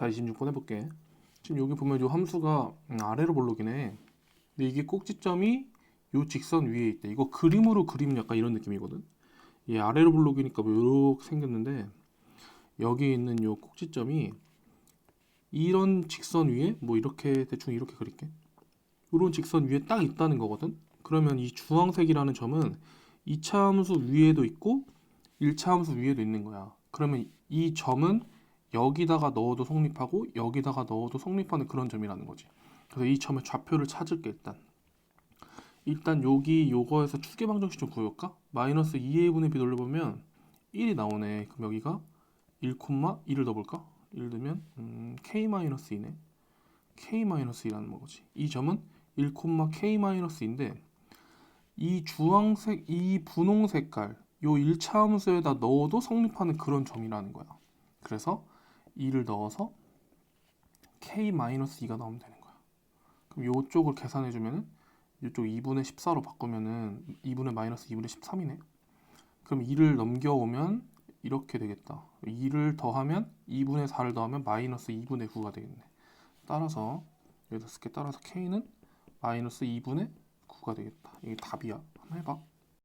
자, 26번 해볼게. 지금 여기 보면 요 함수가 음, 아래로 볼록이네. 근데 이게 꼭지점이 요 직선 위에 있대. 이거 그림으로 그리면 약간 이런 느낌이거든. 이 아래로 볼록이니까 뭐 요렇게 생겼는데 여기 있는 요 꼭지점이 이런 직선 위에 뭐 이렇게 대충 이렇게 그릴게. 이런 직선 위에 딱 있다는 거거든. 그러면 이 주황색이라는 점은 2차 함수 위에도 있고 1차 함수 위에도 있는 거야. 그러면 이 점은 여기다가 넣어도 성립하고 여기다가 넣어도 성립하는 그런 점이라는 거지. 그래서 이 점의 좌표를 찾을게 일단. 일단 여기 요거에서 추계 방정식 좀 구해볼까? 마이너스 2a 분의 b 돌려보면 1이 나오네. 그럼 여기가 1, 1을 넣어볼까? 1 넣으면 음, k-2네. k-2라는 거지. 이 점은 1, k-2인데 이 주황색, 이 분홍 색깔 요 1차 함수에다 넣어도 성립하는 그런 점이라는 거야. 그래서 2를 넣어서 k-2가 나오면 되는 거야. 그럼 요쪽을 계산해 주면은 이쪽 2분의 14로 바꾸면은 2분의 마이너스 2분의 13이네. 그럼 2를 넘겨오면 이렇게 되겠다. 2를 더하면 2분의 4를 더하면 마이너스 2분의 9가 되겠네. 따라서 여기다 쓸게 따라서 k는 마이너스 2분의 9가 되겠다. 이게 답이야. 한번 해봐.